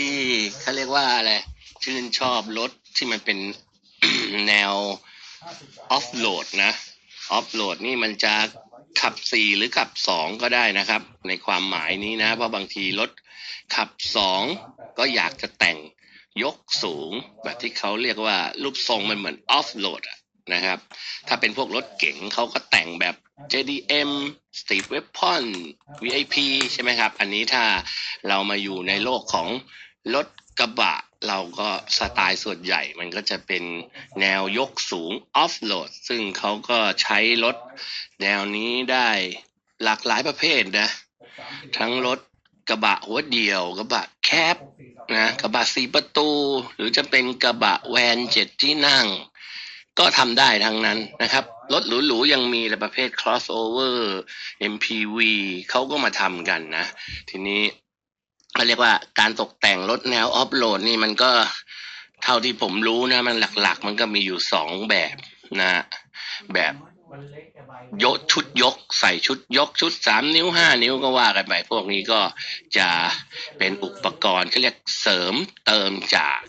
ที่เขาเรียกว่าอะไรชื่นชอบรถที่มันเป็นแนวออฟโหลดนะออฟโหลดนี่มันจะขับสี่หรือขับสองก็ได้นะครับ ในความหมายนี้นะ เพราะบางทีรถขับสองก็อยากจะแต่งยกสูง แบบที่เขาเรียกว่ารูปทรงมันเหมือนออฟโหลดนะครับ ถ้าเป็นพวกรถเก๋งเขาก็แต่งแบบ JDM Steve Weapon VIP ใช่ไหมครับ อันนี้ถ้าเรามาอยู่ในโลกของ รถกระบะเราก็สไตล์ส่วนใหญ่มันก็จะเป็นแนวยกสูงออฟโหลดซึ่งเขาก็ใช้รถแนวนี้ได้หลากหลายประเภทนะ ทั้งรถกระบะหัวเดี่ยวกระบะแคบนะกระบะสี่ประตู หรือจะเป็นกระบะแวนเจ็ดที่นั่ง ก็ทำได้ทั้งนั้นนะครับ รถหรูๆยังมีแต่ประเภท crossover MPV เขาก็มาทำกันนะ ทีนี้ เขาเรียกว่าการตกแต่งรถแนวออฟโหลดนี่มันก็เท่าที่ผมรู้นะ มันหลักๆ มันก็มีอยู่สองแบบนะ แบบยกชุดยก ใส่ชุดยกชุดสามนิ้วห้านิ้วก็ว่ากันไปพวกนี้ก็จะเป็นอุปกรณ์เขาเรียกเสริมเติมจาก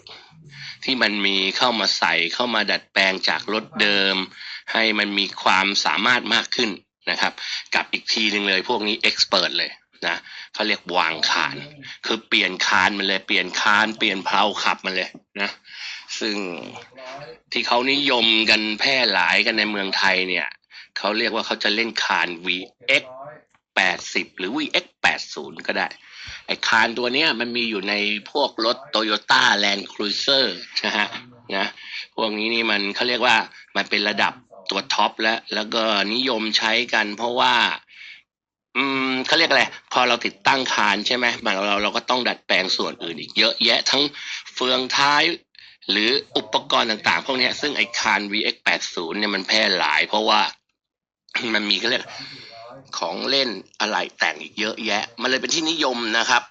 ที่มันมีเข้ามาใส่เข้ามาดัดแปลงจากรถเดิม ให้มันมีความสามารถมากขึ้นนะครับ กับอีกทีหนึ่งเลยพวกนี้เอ็กซ์เพรสเลย นะเขาเรียกวางคาน คือเปลี่ยนคานมันเลยเปลี่ยนคานเปลี่ยนเพลาขับมันเลยนะซึ่งที่เขานิยมกันแพร่หลายกันในเมืองไทยเนี่ยเขาเรียกว่าเขาจะเล่นคาน VX 80 หรือ VX 80 ก็ได้ ไอ้คานตัวเนี้ยมันมีอยู่ในพวกรถ Toyota Land Cruiser นะฮะนะพวกนี้นี่มันเขาเรียกว่ามันเป็นระดับตัวท็อปแล้ว แล้วก็นิยมใช้กันเพราะว่า อืมเขาเรียกอะไร พอเราติดตั้งคานใช่ไหมมันเราเราก็ต้องดัดแปลงส่วนอื่นอีกเยอะแยะทั้งเฟืองท้าย หรืออุปกรณ์ต่างๆ พวกนี้ซึ่งไอ้คาน VX80 เนี่ยมันแพร่หลาย เพราะว่ามันมีเขาเรียกของเล่นอะไรแต่งอีกเยอะแยะ มันเลยเป็นที่นิยมนะครับ